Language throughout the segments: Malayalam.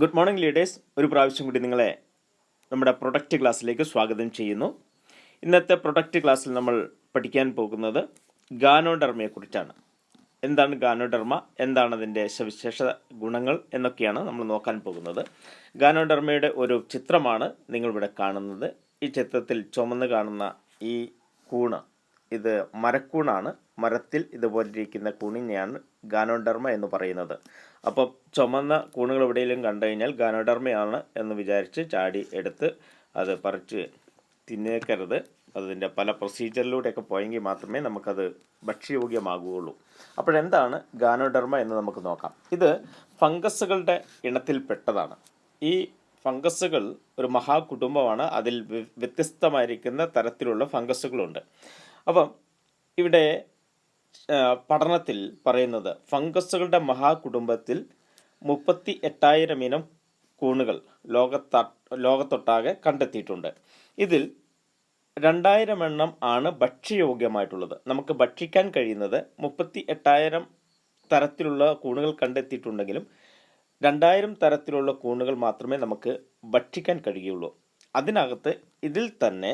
ഗുഡ് മോർണിംഗ് ലീഡേഴ്സ് ഒരു പ്രാവശ്യം കൂടി നിങ്ങളെ നമ്മുടെ പ്രൊഡക്റ്റ് ക്ലാസ്സിലേക്ക് സ്വാഗതം ചെയ്യുന്നു. ഇന്നത്തെ പ്രൊഡക്റ്റ് ക്ലാസ്സിൽ നമ്മൾ പഠിക്കാൻ പോകുന്നത് ഗാനോഡർമയെക്കുറിച്ചാണ് എന്താണ് ഗാനോഡർമ? എന്താണ് അതിന്റെ സവിശേഷ ഗുണങ്ങൾ എന്നൊക്കെയാണ് നമ്മൾ നോക്കാൻ പോകുന്നത്. ഗാനോഡർമയുടെ ഒരു ചിത്രമാണ് നിങ്ങളിവിടെ കാണുന്നത്. ഈ ചിത്രത്തിൽ ചുമന്ന് കാണുന്ന ഈ കൂണ് ഇത് മരക്കൂണാണ്. മരത്തിൽ ഇതുപോലിരിക്കുന്ന കൂണിനെയാണ് ഗാനോഡർമ എന്ന് പറയുന്നത്. അപ്പോൾ ചുമന്ന കൂണുകൾ എവിടെയെങ്കിലും കണ്ടു കഴിഞ്ഞാൽ ഗാനോഡർമയാണ് എന്ന് വിചാരിച്ച് ചാടി എടുത്ത് അത് പറിച്ച് തിന്നേക്കരുത്. അതിന്റെ പല പ്രൊസീജിയറിലൂടെയൊക്കെ പോയെങ്കിൽ മാത്രമേ നമുക്കത് ഭക്ഷ്യയോഗ്യമാകുകയുള്ളൂ. അപ്പോഴെന്താണ് ഗാനോഡർമ എന്ന് നമുക്ക് നോക്കാം. ഇത് ഫംഗസുകളുടെ ഇനത്തിൽപ്പെട്ടതാണ്. ഈ ഫംഗസുകൾ ഒരു മഹാകുടുംബമാണ്. അതിൽ വ്യത്യസ്തമായിരിക്കുന്ന തരത്തിലുള്ള ഫംഗസുകളുണ്ട്. അപ്പം ഇവിടെ പഠനത്തിൽ പറയുന്നത് ഫംഗസുകളുടെ മഹാകുടുംബത്തിൽ മുപ്പത്തി എട്ടായിരം ഇനം കൂണുകൾ ലോകത്ത ലോകത്തൊട്ടാകെ കണ്ടെത്തിയിട്ടുണ്ട്. ഇതിൽ രണ്ടായിരം എണ്ണം ആണ് ഭക്ഷ്യയോഗ്യമായിട്ടുള്ളത്. നമുക്ക് ഭക്ഷിക്കാൻ കഴിയുന്നത് മുപ്പത്തി എട്ടായിരം തരത്തിലുള്ള കൂണുകൾ കണ്ടെത്തിയിട്ടുണ്ടെങ്കിലും രണ്ടായിരം തരത്തിലുള്ള കൂണുകൾ മാത്രമേ നമുക്ക് ഭക്ഷിക്കാൻ കഴിയുള്ളൂ. അതിനകത്ത് ഇതിൽ തന്നെ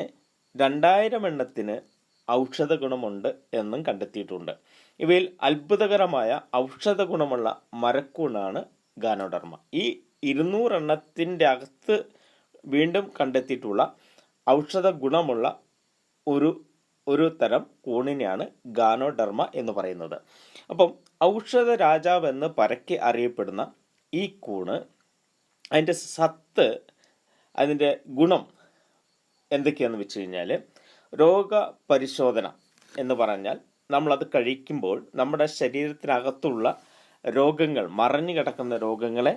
രണ്ടായിരം എണ്ണത്തിന് ഔഷധ ഗുണമുണ്ട് എന്നും കണ്ടെത്തിയിട്ടുണ്ട്. ഇവയിൽ അത്ഭുതകരമായ ഔഷധ ഗുണമുള്ള മരക്കൂണാണ് ഗാനോഡർമ. ഈ ഇരുന്നൂറെണ്ണത്തിന്റെ അകത്ത് വീണ്ടും കണ്ടെത്തിയിട്ടുള്ള ഔഷധ ഗുണമുള്ള ഒരു ഒരു തരം കൂണിനെയാണ് ഗാനോഡർമ എന്ന് പറയുന്നത്. അപ്പം ഔഷധ രാജാവ് എന്ന് പരക്കെ അറിയപ്പെടുന്ന ഈ കൂണ് അതിന്റെ സത്ത് അതിന്റെ ഗുണം എന്തൊക്കെയാണെന്ന് വെച്ച് കഴിഞ്ഞാൽ രോഗപരിശോധന എന്ന് പറഞ്ഞാൽ നമ്മളത് കഴിക്കുമ്പോൾ നമ്മുടെ ശരീരത്തിനകത്തുള്ള രോഗങ്ങൾ മറഞ്ഞു കിടക്കുന്ന രോഗങ്ങളെ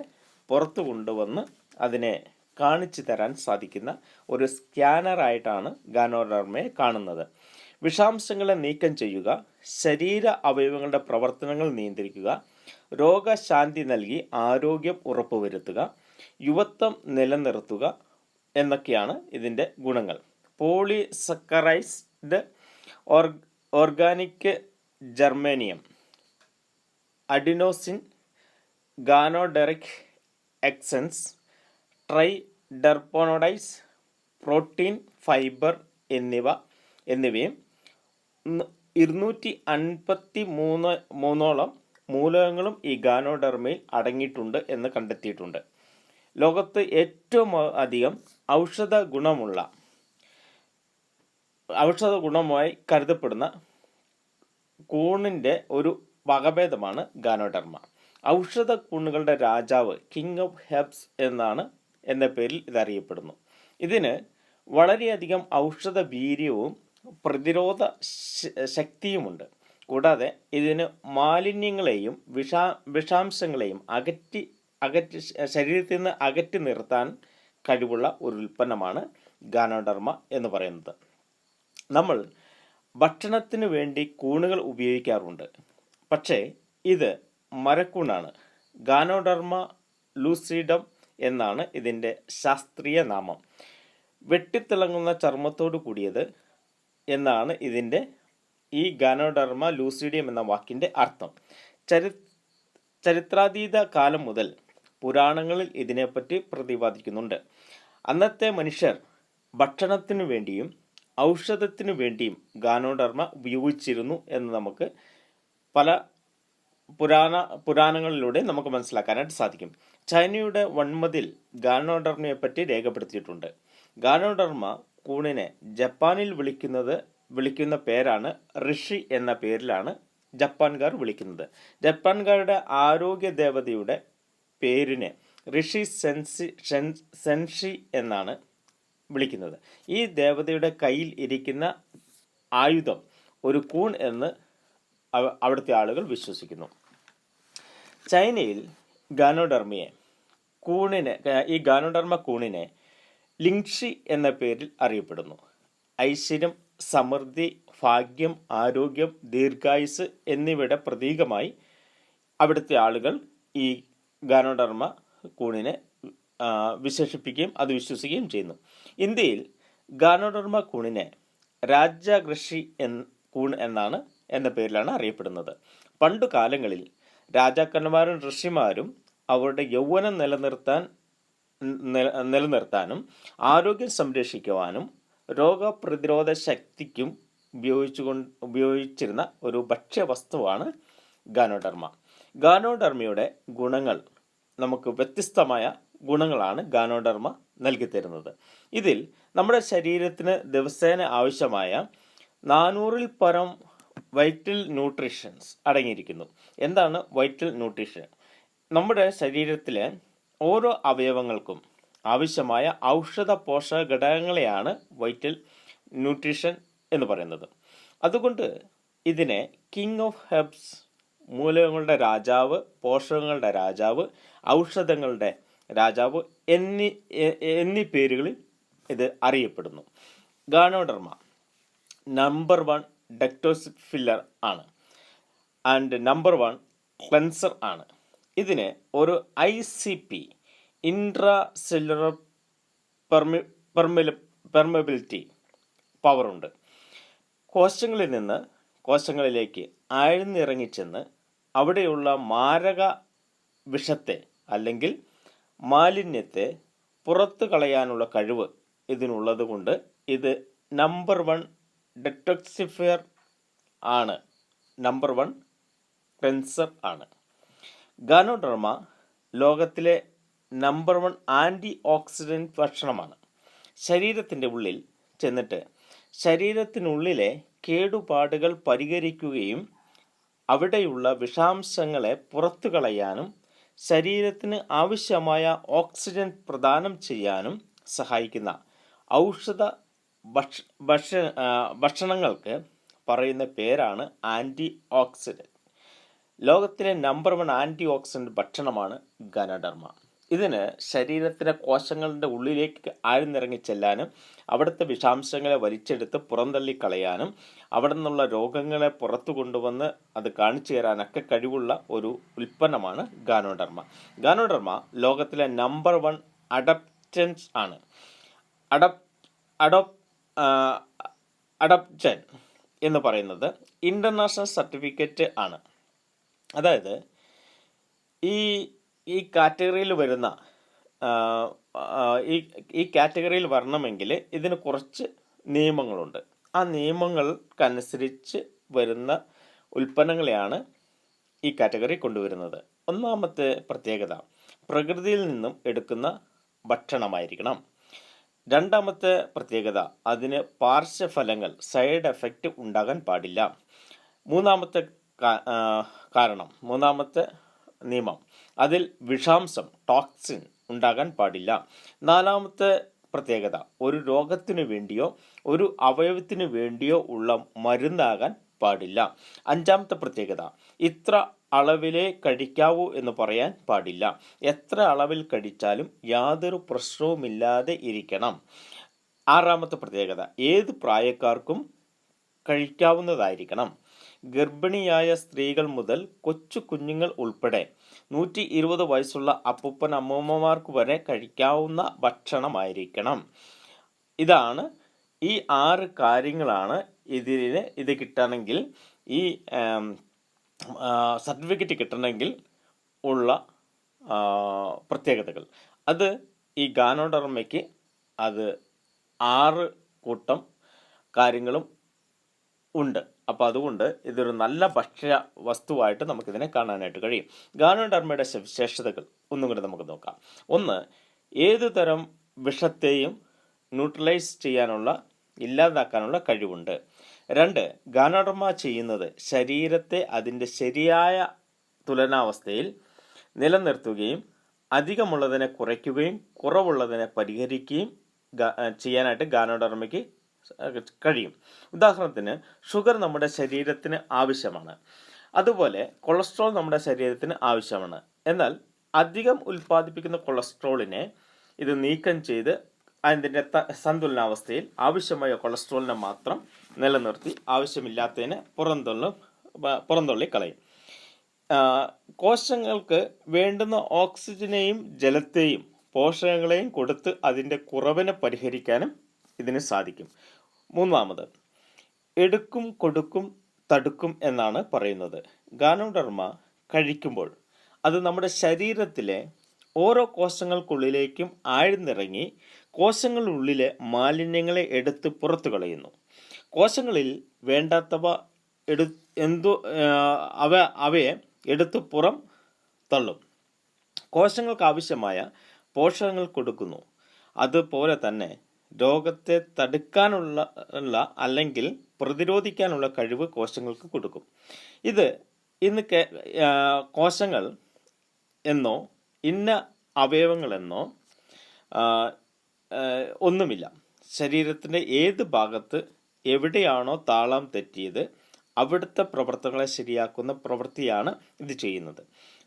പുറത്തു കൊണ്ടുവന്ന് അതിനെ കാണിച്ചു തരാൻ സാധിക്കുന്ന ഒരു സ്കാനറായിട്ടാണ് ഗാനോഡർമയെ കാണുന്നത്. വിഷാംശങ്ങളെ നീക്കം ചെയ്യുക ശരീര അവയവങ്ങളുടെ പ്രവർത്തനങ്ങൾ നിയന്ത്രിക്കുക രോഗശാന്തി നൽകി ആരോഗ്യം ഉറപ്പുവരുത്തുക യുവത്വം നിലനിർത്തുക എന്നൊക്കെയാണ് ഇതിന്റെ ഗുണങ്ങൾ. Polysaccharides or organic germanium. Adenosine ganoderic essence triterpenoids protein fibre എന്നിവ എന്നിവയും ഇരുന്നൂറ്റി അൻപത്തി മൂന്ന് മൂന്നോളം മൂലകങ്ങളും ഈ ഗാനോഡെർമയിൽ അടങ്ങിയിട്ടുണ്ട് എന്ന് കണ്ടെത്തിയിട്ടുണ്ട്. ലോകത്ത് ഏറ്റവും അധികം ഔഷധ ഗുണമുള്ള ഔഷധ ഗുണമായി കരുതപ്പെടുന്ന കൂണിന്റെ ഒരു വകഭേദമാണ് ഗാനോഡർമ. ഔഷധ കൂണുകളുടെ രാജാവ് കിങ് ഓഫ് ഹെബ്സ് എന്നാണ് എന്ന പേരിൽ ഇതറിയപ്പെടുന്നു. ഇതിന് വളരെയധികം ഔഷധ വീര്യവും പ്രതിരോധ ശക്തിയുമുണ്ട്. കൂടാതെ ഇതിന് മാലിന്യങ്ങളെയും വിഷാ വിഷാംശങ്ങളെയും അകറ്റി അകറ്റി ശരീരത്തിൽ നിന്ന് അകറ്റി നിർത്താൻ കഴിവുള്ള ഒരു ഉൽപ്പന്നമാണ് ഗാനോഡർമ എന്ന് പറയുന്നത്. നമ്മൾ ഭക്ഷണത്തിന് വേണ്ടി കൂണുകൾ ഉപയോഗിക്കാറുണ്ട്. പക്ഷേ ഇത് മരക്കൂണാണ്. ഗാനോഡർമ ലൂസിഡം എന്നാണ് ഇതിന്റെ ശാസ്ത്രീയ നാമം. വെട്ടിത്തിളങ്ങുന്ന ചർമ്മത്തോടു കൂടിയത് എന്നാണ് ഇതിന്റെ ഈ ഗാനോഡർമ ലൂസിഡിയം എന്ന വാക്കിന്റെ അർത്ഥം. ചരി ചരിത്രാതീത കാലം മുതൽ പുരാണങ്ങളിൽ ഇതിനെപ്പറ്റി പ്രതിപാദിക്കുന്നുണ്ട്. അന്നത്തെ മനുഷ്യർ ഭക്ഷണത്തിനു വേണ്ടിയും ഔഷധത്തിനു വേണ്ടിയും ഗാനോഡർമ ഉപയോഗിച്ചിരുന്നു എന്ന് നമുക്ക് പല പുരാണ പുരാണങ്ങളിലൂടെ നമുക്ക് മനസ്സിലാക്കാനായിട്ട് സാധിക്കും. ചൈനയുടെ വൺമതിൽ ഗാനോഡർമയെ പറ്റി രേഖപ്പെടുത്തിയിട്ടുണ്ട്. ഗാനോഡർമ കൂണിനെ ജപ്പാനിൽ വിളിക്കുന്നത് വിളിക്കുന്ന പേരാണ് ഋഷി എന്ന പേരിലാണ് ജപ്പാൻകാർ വിളിക്കുന്നത്. ജപ്പാൻകാരുടെ ആരോഗ്യ ദേവതയുടെ പേരിനെ ഋഷി സെൻസി സെൻഷി എന്നാണ് വിളിക്കുന്നത്. ഈ ദേവതയുടെ കയ്യിൽ ഇരിക്കുന്ന ആയുധം ഒരു കൂൺ എന്ന് അവ- അവിടുത്തെ ആളുകൾ വിശ്വസിക്കുന്നു. ചൈനയിൽ ഗാനോഡർമയെ കൂണിനെ ഈ ഗാനോഡർമ കൂണിനെ ലിങ്ഷി എന്ന പേരിൽ അറിയപ്പെടുന്നു. ഐശ്വര്യം സമൃദ്ധി ഭാഗ്യം ആരോഗ്യം ദീർഘായുസ് എന്നിവയുടെ പ്രതീകമായി അവിടുത്തെ ആളുകൾ ഈ ഗാനോഡർമ കൂണിനെ വിശേഷിപ്പിക്കുകയും അത് വിശ്വസിക്കുകയും ചെയ്യുന്നു. ഇന്ത്യയിൽ ഗാനോഡർമ കൂണിനെ രാജകൃഷി എൻ കൂൺ എന്നാണ് എന്ന പേരിലാണ് അറിയപ്പെടുന്നത്. പണ്ടു കാലങ്ങളിൽ രാജാക്കന്മാരും ഋഷിമാരും അവരുടെ യൗവനം നിലനിർത്താൻ നിലനിർത്താനും ആരോഗ്യം സംരക്ഷിക്കുവാനും രോഗപ്രതിരോധ ശക്തിക്കും ഉപയോഗിച്ചുകൊണ്ട് ഉപയോഗിച്ചിരുന്ന ഒരു ഭക്ഷ്യവസ്തുവാണ് ഗാനോഡർമ. ഗാനോഡർമയുടെ ഗുണങ്ങൾ നമുക്ക് വ്യത്യസ്തമായ ഗുണങ്ങളാണ് ഗാനോഡർമ നൽകിത്തരുന്നത്. ഇതിൽ നമ്മുടെ ശരീരത്തിന് ദിവസേന ആവശ്യമായ നാനൂറിൽ പരം വൈറ്റൽ ന്യൂട്രീഷൻസ് അടങ്ങിയിരിക്കുന്നു. എന്താണ് വൈറ്റൽ ന്യൂട്രീഷൻ? നമ്മുടെ ശരീരത്തിലെ ഓരോ അവയവങ്ങൾക്കും ആവശ്യമായ ഔഷധ പോഷക ഘടകങ്ങളെയാണ് വൈറ്റൽ ന്യൂട്രീഷൻ എന്ന് പറയുന്നത്. അതുകൊണ്ട് ഇതിനെ കിങ് ഓഫ് ഹെബ്സ് മൂലകങ്ങളുടെ രാജാവ് പോഷകങ്ങളുടെ രാജാവ് ഔഷധങ്ങളുടെ രാജാവ് എന്നീ എന്നീ പേരുകളിൽ ഇത് അറിയപ്പെടുന്നു. Ganoderma number one detoxifier ആണ്. ആൻഡ് നമ്പർ വൺ ക്ലെൻസർ ആണ്. ഇതിന് ഒരു I C P intracellular പെർമി പെർമില permeability പവറുണ്ട് കോശങ്ങളിൽ നിന്ന് കോശങ്ങളിലേക്ക് ആഴ്ന്നിറങ്ങിച്ചെന്ന് അവിടെയുള്ള മാരക വിഷത്തെ അല്ലെങ്കിൽ മാലിന്യത്തെ പുറത്തു കളയാനുള്ള കഴിവ് ഇതിനുള്ളത് കൊണ്ട് ഇത് നമ്പർ വൺ ഡെറ്റോക്സിഫയർ ആണ്. നമ്പർ വൺ ക്ലെൻസർ ആണ്. ഗാനോഡർമ ലോകത്തിലെ നമ്പർ വൺ ആന്റി ഓക്സിഡന്റ് ഭക്ഷണമാണ്. ശരീരത്തിന്റെ ഉള്ളിൽ ചെന്നിട്ട് ശരീരത്തിനുള്ളിലെ കേടുപാടുകൾ പരിഹരിക്കുകയും അവിടെയുള്ള വിഷാംശങ്ങളെ പുറത്തു കളയാനും ശരീരത്തിന് ആവശ്യമായ ഓക്സിജൻ പ്രദാനം ചെയ്യാനും സഹായിക്കുന്ന ഔഷധ ഭക്ഷ ഭക്ഷ ഭക്ഷണങ്ങൾക്ക് പറയുന്ന പേരാണ് ആന്റി ഓക്സിഡന്റ് ലോകത്തിലെ നമ്പർ വൺ ആന്റി ഓക്സിഡന്റ് ഭക്ഷണമാണ് ഗനഡർമ ഇതിന് ശരീരത്തിലെ കോശങ്ങളുടെ ഉള്ളിലേക്ക് ആഴ്ന്നിറങ്ങി ചെല്ലാനും അവിടുത്തെ വിഷാംശങ്ങളെ വലിച്ചെടുത്ത് പുറന്തള്ളിക്കളയാനും അവിടെ നിന്നുള്ള രോഗങ്ങളെ പുറത്തു കൊണ്ടുവന്ന് അത് കാണിച്ചു തരാനൊക്കെ കഴിവുള്ള ഒരു ഉൽപ്പന്നമാണ് ഗാനോഡർമ. ഗാനോഡർമ ലോകത്തിലെ നമ്പർ വൺ അഡപ്റ്റൻസ് ആണ്. അഡപ് അഡോപ് അഡപ്റ്റൻ എന്ന് പറയുന്നത് ഇന്റർനാഷണൽ സർട്ടിഫിക്കറ്റ് ആണ്. അതായത് ഈ ഈ കാറ്റഗറിയിൽ വരുന്ന ഈ ഈ കാറ്റഗറിയിൽ വരണമെങ്കിൽ ഇതിന് കുറച്ച് നിയമങ്ങളുണ്ട്. ആ നിയമങ്ങൾക്കനുസരിച്ച് വരുന്ന ഉൽപ്പന്നങ്ങളെയാണ് ഈ കാറ്റഗറി കൊണ്ടുവരുന്നത്. ഒന്നാമത്തെ പ്രത്യേകത പ്രകൃതിയിൽ നിന്നും എടുക്കുന്ന ഭക്ഷണമായിരിക്കണം. രണ്ടാമത്തെ പ്രത്യേകത അതിന് പാർശ്വഫലങ്ങൾ സൈഡ് എഫക്റ്റ് ഉണ്ടാകാൻ പാടില്ല. മൂന്നാമത്തെ കാരണം മൂന്നാമത്തെ നിയമം അതിൽ വിഷാംശം ടോക്സിൻ ഉണ്ടാകാൻ പാടില്ല. നാലാമത്തെ പ്രത്യേകത ഒരു രോഗത്തിനു വേണ്ടിയോ ഒരു അവയവത്തിനു വേണ്ടിയോ ഉള്ള മരുന്നാകാൻ പാടില്ല. അഞ്ചാമത്തെ പ്രത്യേകത ഇത്ര അളവിലേ കഴിക്കാവൂ എന്ന് പറയാൻ പാടില്ല. എത്ര അളവിൽ കഴിച്ചാലും യാതൊരു പ്രശ്നവുമില്ലാതെ ഇരിക്കണം. ആറാമത്തെ പ്രത്യേകത ഏത് പ്രായക്കാർക്കും കഴിക്കാവുന്നതായിരിക്കണം. ഗർഭിണിയായ സ്ത്രീകൾ മുതൽ കൊച്ചു കുഞ്ഞുങ്ങൾ ഉൾപ്പെടെ നൂറ്റി ഇരുപത് വയസ്സുള്ള അപ്പൂപ്പൻ അമ്മൂമ്മമാർക്ക് വരെ കഴിക്കാവുന്ന ഭക്ഷണമായിരിക്കണം. ഇതാണ് ഈ ആറ് കാര്യങ്ങളാണ് ഇതിന് ഇത് കിട്ടണമെങ്കിൽ ഈ സർട്ടിഫിക്കറ്റ് കിട്ടണമെങ്കിൽ ഉള്ള പ്രത്യേകതകൾ. അത് ഈ ഗാനോഡർമയ്ക്ക് അത് ആറ് കൂട്ടം കാര്യങ്ങളും ഉണ്ട്. അപ്പോൾ അതുകൊണ്ട് ഇതൊരു നല്ല ഭക്ഷ്യ വസ്തുവായിട്ട് നമുക്കിതിനെ കാണാനായിട്ട് കഴിയും. ഗാനോഡർമയുടെ സവിശേഷതകൾ ഒന്നും കൂടി നമുക്ക് നോക്കാം. ഒന്ന് ഏതു തരം വിഷത്തെയും ന്യൂട്രലൈസ് ചെയ്യാനുള്ള ഇല്ലാതാക്കാനുള്ള കഴിവുണ്ട്. രണ്ട് ഗാനോഡർമ ചെയ്യുന്നത് ശരീരത്തെ അതിന്റെ ശരിയായ തുലനാവസ്ഥയിൽ നിലനിർത്തുകയും അധികമുള്ളതിനെ കുറയ്ക്കുകയും കുറവുള്ളതിനെ പരിഹരിക്കുകയും ചെയ്യാനായിട്ട് ഗാനോഡർമയ്ക്ക് കഴിയും. ഉദാഹരണത്തിന് ഷുഗർ നമ്മുടെ ശരീരത്തിന് ആവശ്യമാണ്. അതുപോലെ കൊളസ്ട്രോൾ നമ്മുടെ ശരീരത്തിന് ആവശ്യമാണ്. എന്നാൽ അധികം ഉൽപ്പാദിപ്പിക്കുന്ന കൊളസ്ട്രോളിനെ ഇത് നീക്കം ചെയ്ത് അതിന്റെ സന്തുലനാവസ്ഥയിൽ ആവശ്യമായ കൊളസ്ട്രോളിനെ മാത്രം നിലനിർത്തി ആവശ്യമില്ലാത്തതിനെ പുറന്തള്ളും പുറന്തള്ളി കളയും. കോശങ്ങൾക്ക് വേണ്ടുന്ന ഓക്സിജനെയും ജലത്തെയും പോഷകങ്ങളെയും കൊടുത്ത് അതിന്റെ കുറവിനെ പരിഹരിക്കാനും ഇതിന് സാധിക്കും. മൂന്നാമത് എടുക്കും കൊടുക്കും തടുക്കും എന്നാണ് പറയുന്നത്. ഗാനോഡർമ കഴിക്കുമ്പോൾ അത് നമ്മുടെ ശരീരത്തിലെ ഓരോ കോശങ്ങൾക്കുള്ളിലേക്കും ആഴ്ന്നിറങ്ങി കോശങ്ങളുള്ളിലെ മാലിന്യങ്ങളെ എടുത്ത് പുറത്തു കളയുന്നു. കോശങ്ങളിൽ വേണ്ടാത്തവ എടു എന്തു അവ അവയെ എടുത്ത് പുറം തള്ളും. കോശങ്ങൾക്ക് ആവശ്യമായ പോഷകങ്ങൾ കൊടുക്കുന്നു. അതുപോലെ തന്നെ രോഗത്തെ തടുക്കാനുള്ള അല്ലെങ്കിൽ പ്രതിരോധിക്കാനുള്ള കഴിവ് കോശങ്ങൾക്ക് കൊടുക്കും. ഇത് ഇന്ന് കോശങ്ങൾ എന്നോ ഇന്ന അവയവങ്ങളെന്നോ ഒന്നുമില്ല. ശരീരത്തിന്റെ ഏത് ഭാഗത്ത് എവിടെയാണോ താളം തെറ്റിയത് അവിടുത്തെ പ്രവർത്തനങ്ങളെ ശരിയാക്കുന്ന പ്രവൃത്തിയാണ് ഇത് ചെയ്യുന്നത്.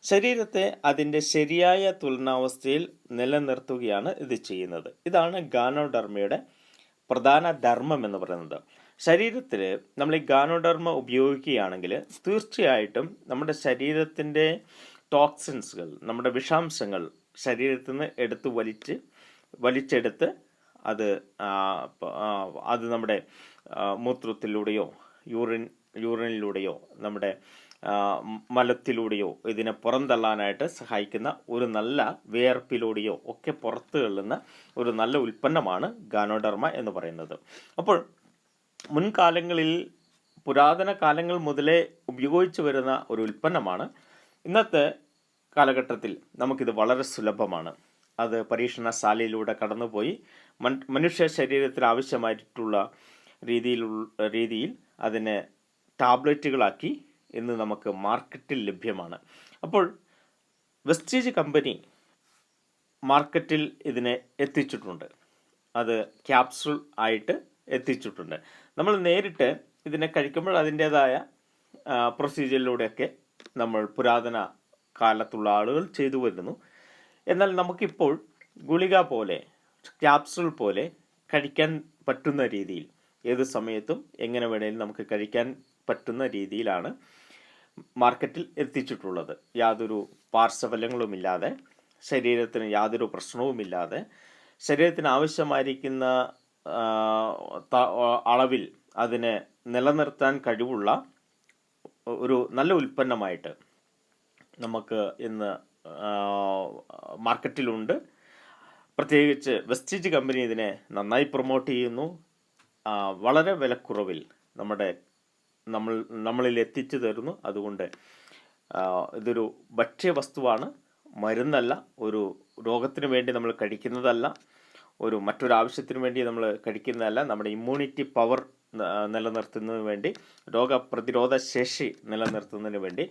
ശരീരത്തെ അതിന്റെ ശരിയായ തുലനാവസ്ഥയിൽ നിലനിർത്തുകയാണ് ഇത് ചെയ്യുന്നത്. ഇതാണ് ഗാനോഡർമയുടെ പ്രധാന ധർമ്മം എന്ന് പറയുന്നത്. ശരീരത്തിൽ നമ്മൾ ഈ ഗാനോഡർമ ഉപയോഗിക്കുകയാണെങ്കിൽ തീർച്ചയായിട്ടും നമ്മുടെ ശരീരത്തിന്റെ ടോക്സിൻസുകൾ നമ്മുടെ വിഷാംശങ്ങൾ ശരീരത്തിൽ നിന്ന് എടുത്ത് വലിച്ച് വലിച്ചെടുത്ത് അത് അത് നമ്മുടെ മൂത്രത്തിലൂടെയോ യൂറിൻ യൂറിനിലൂടെയോ നമ്മുടെ മലത്തിലൂടെയോ ഇതിനെ പുറന്തള്ളാനായിട്ട് സഹായിക്കുന്ന ഒരു നല്ല വിയർപ്പിലൂടെയോ ഒക്കെ പുറത്ത് തള്ളുന്ന ഒരു നല്ല ഉൽപ്പന്നമാണ് ഗാനോഡർമ എന്ന് പറയുന്നത്. അപ്പോൾ മുൻകാലങ്ങളിൽ പുരാതന കാലങ്ങൾ മുതലേ ഉപയോഗിച്ചു വരുന്ന ഒരു ഉൽപ്പന്നമാണ്. ഇന്നത്തെ കാലഘട്ടത്തിൽ നമുക്കിത് വളരെ സുലഭമാണ്. അത് പരീക്ഷണശാലയിലൂടെ കടന്നുപോയി മൻ മനുഷ്യ ശരീരത്തിന് ആവശ്യമായിട്ടുള്ള രീതിയിലുള്ള രീതിയിൽ അതിനെ ടാബ്ലറ്റുകളാക്കി ഇന്ന് നമുക്ക് മാർക്കറ്റിൽ ലഭ്യമാണ്. അപ്പോൾ വെസ്റ്റേജ് കമ്പനി മാർക്കറ്റിൽ ഇതിനെ എത്തിച്ചിട്ടുണ്ട്. അത് ക്യാപ്സുൾ ആയിട്ട് എത്തിച്ചിട്ടുണ്ട്. നമ്മൾ നേരിട്ട് ഇതിനെ കഴിക്കുമ്പോൾ അതിന്റേതായ പ്രൊസീജിയറിലൂടെയൊക്കെ നമ്മൾ പുരാതന കാലത്തുള്ള ആളുകൾ ചെയ്തു വരുന്നു. എന്നാൽ നമുക്കിപ്പോൾ ഗുളിക പോലെ ക്യാപ്സുൾ പോലെ കഴിക്കാൻ പറ്റുന്ന രീതിയിൽ ഏത് സമയത്തും എങ്ങനെ വേണേലും നമുക്ക് കഴിക്കാൻ പറ്റുന്ന രീതിയിലാണ് മാർക്കറ്റിൽ എത്തിച്ചിട്ടുള്ളത്. യാതൊരു പാർശ്വഫലങ്ങളുമില്ലാതെ ശരീരത്തിന് യാതൊരു പ്രശ്നവുമില്ലാതെ ശരീരത്തിന് ആവശ്യമായിരിക്കുന്ന അളവിൽ അതിനെ നിലനിർത്താൻ കഴിവുള്ള ഒരു നല്ല ഉൽപ്പന്നമായിട്ട് നമുക്ക് ഇന്ന് മാർക്കറ്റിലുണ്ട് പ്രത്യേകിച്ച് വെസ്റ്റീജ് കമ്പനി ഇതിനെ നന്നായി പ്രൊമോട്ട് ചെയ്യുന്നു. വളരെ വിലക്കുറവിൽ നമ്മുടെ നമ്മൾ നമ്മളിൽ എത്തിച്ചു തരുന്നു. അതുകൊണ്ട് ഇതൊരു ഭക്ഷ്യ വസ്തുവാണ്. മരുന്നല്ല ഒരു രോഗത്തിന് വേണ്ടി നമ്മൾ കഴിക്കുന്നതല്ല. ഒരു മറ്റൊരു ആവശ്യത്തിന് വേണ്ടി നമ്മൾ കഴിക്കുന്നതല്ല. നമ്മുടെ ഇമ്മ്യൂണിറ്റി പവർ നിലനിർത്തുന്നതിന് വേണ്ടി രോഗപ്രതിരോധ ശേഷി നിലനിർത്തുന്നതിന് വേണ്ടി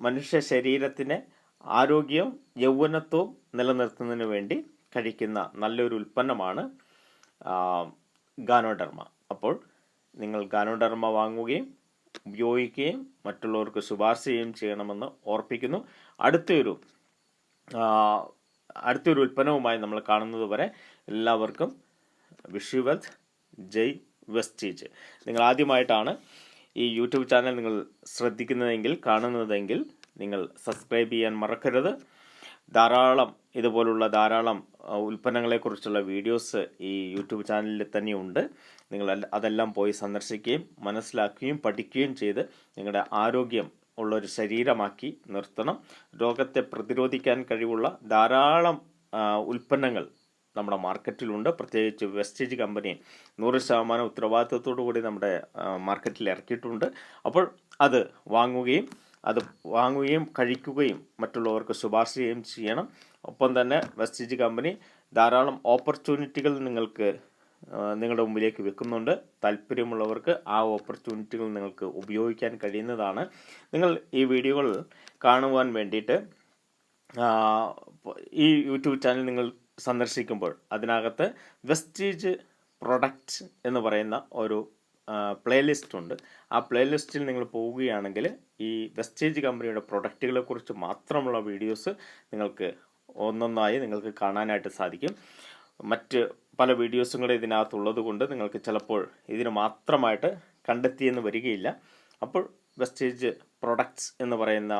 മനുഷ്യ ശരീരത്തിന് ആരോഗ്യവും യൗവനത്വവും നിലനിർത്തുന്നതിന് വേണ്ടി കഴിക്കുന്ന നല്ലൊരു ഉൽപ്പന്നമാണ് ഗാനോഡർമ. അപ്പോൾ നിങ്ങൾ ഗാനോഡർമ വാങ്ങുകയും ഉപയോഗിക്കുകയും മറ്റുള്ളവർക്ക് ശുപാർശ ചെയ്യുകയും ചെയ്യണമെന്ന് ഓർപ്പിക്കുന്നു. അടുത്തൊരു അടുത്തൊരു ഉൽപ്പന്നവുമായി നമ്മൾ കാണുന്നത് വരെ എല്ലാവർക്കും വിഷുവത് ജയ് വെസ്റ്റീജ്. നിങ്ങൾ ആദ്യമായിട്ടാണ് ഈ യൂട്യൂബ് ചാനൽ നിങ്ങൾ ശ്രദ്ധിക്കുന്നതെങ്കിൽ കാണുന്നതെങ്കിൽ നിങ്ങൾ സബ്സ്ക്രൈബ് ചെയ്യാൻ മറക്കരുത്. ധാരാളം ഇതുപോലുള്ള ധാരാളം ഉൽപ്പന്നങ്ങളെക്കുറിച്ചുള്ള വീഡിയോസ് ഈ യൂട്യൂബ് ചാനലിൽ തന്നെയുണ്ട്. നിങ്ങൾ അതെല്ലാം പോയി സന്ദർശിക്കുകയും മനസ്സിലാക്കുകയും പഠിക്കുകയും ചെയ്ത് നിങ്ങളുടെ ആരോഗ്യം ഉള്ളൊരു ശരീരമാക്കി നിർത്തണം. രോഗത്തെ പ്രതിരോധിക്കാൻ കഴിവുള്ള ധാരാളം ഉൽപ്പന്നങ്ങൾ നമ്മുടെ മാർക്കറ്റിലുണ്ട്. പ്രത്യേകിച്ച് വെസ്റ്റേജ് കമ്പനി നൂറ് ശതമാനം ഉത്തരവാദിത്വത്തോടു കൂടി നമ്മുടെ മാർക്കറ്റിൽ ഇറക്കിയിട്ടുണ്ട്. അപ്പോൾ അത് വാങ്ങുകയും അത് വാങ്ങുകയും കഴിക്കുകയും മറ്റുള്ളവർക്ക് ശുപാർശ ചെയ്യുകയും ചെയ്യണം. ഒപ്പം തന്നെ വെസ്റ്റേജ് കമ്പനി ധാരാളം ഓപ്പർച്യൂണിറ്റികൾ നിങ്ങൾക്ക് നിങ്ങളുടെ മുമ്പിലേക്ക് വെക്കുന്നുണ്ട്. താല്പര്യമുള്ളവർക്ക് ആ ഓപ്പർച്യൂണിറ്റികൾ നിങ്ങൾക്ക് ഉപയോഗിക്കാൻ കഴിയുന്നതാണ്. നിങ്ങൾ ഈ വീഡിയോകൾ കാണുവാൻ വേണ്ടിയിട്ട് ഈ യൂട്യൂബ് ചാനൽ നിങ്ങൾ സന്ദർശിക്കുമ്പോൾ അതിനകത്ത് വെസ്റ്റീജ് പ്രൊഡക്റ്റ് എന്ന് പറയുന്ന ഒരു പ്ലേലിസ്റ്റ് ഉണ്ട്. ആ പ്ലേലിസ്റ്റിൽ നിങ്ങൾ പോവുകയാണെങ്കിൽ ഈ വെസ്റ്റേജ് കമ്പനിയുടെ പ്രൊഡക്റ്റുകളെ കുറിച്ച് മാത്രമുള്ള വീഡിയോസ് നിങ്ങൾക്ക് ഒന്നൊന്നായി നിങ്ങൾക്ക് കാണാനായിട്ട് സാധിക്കും. മറ്റ് പല വീഡിയോസും കൂടെ ഇതിനകത്തുള്ളത് കൊണ്ട് നിങ്ങൾക്ക് ചിലപ്പോൾ ഇതിന് മാത്രമായിട്ട് കണ്ടെത്തിയെന്ന് വരികയില്ല. അപ്പോൾ വെസ്റ്റേജ് പ്രൊഡക്ട്സ് എന്ന് പറയുന്ന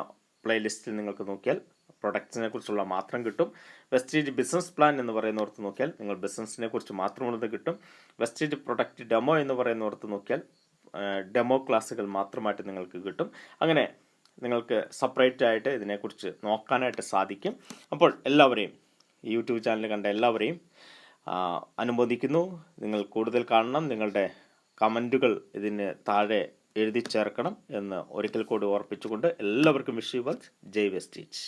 പ്ലേലിസ്റ്റിൽ നിങ്ങൾക്ക് നോക്കിയാൽ പ്രൊഡക്ട്സിനെ കുറിച്ചുള്ള മാത്രം കിട്ടും. വെസ്റ്റേജ് ബിസിനസ് പ്ലാൻ എന്ന് പറയുന്നിടത്ത് നോക്കിയാൽ നിങ്ങൾ ബിസിനസ്സിനെ കുറിച്ച് മാത്രമുള്ളത് കിട്ടും. വെസ്റ്റേജ് പ്രൊഡക്റ്റ് ഡെമോ എന്ന് പറയുന്നിടത്ത് നോക്കിയാൽ ഡെമോ ക്ലാസ്സുകൾ മാത്രമായിട്ട് നിങ്ങൾക്ക് കിട്ടും. അങ്ങനെ നിങ്ങൾക്ക് സെപ്പറേറ്റ് ആയിട്ട് ഇതിനെക്കുറിച്ച് നോക്കാനായിട്ട് സാധിക്കും. അപ്പോൾ എല്ലാവരെയും യൂട്യൂബ് ചാനൽ കണ്ട എല്ലാവരെയും അനുമോദിക്കുന്നു. നിങ്ങൾ കൂടുതൽ കാണണം. നിങ്ങളുടെ കമന്റുകൾ ഇതിന് താഴെ എഴുതി ചേർക്കണം എന്ന് ഒരിക്കൽ കൂടി ഓർപ്പിച്ചുകൊണ്ട് എല്ലാവർക്കും വിഷ് യു ജയ് വെസ്റ്റീച്ച്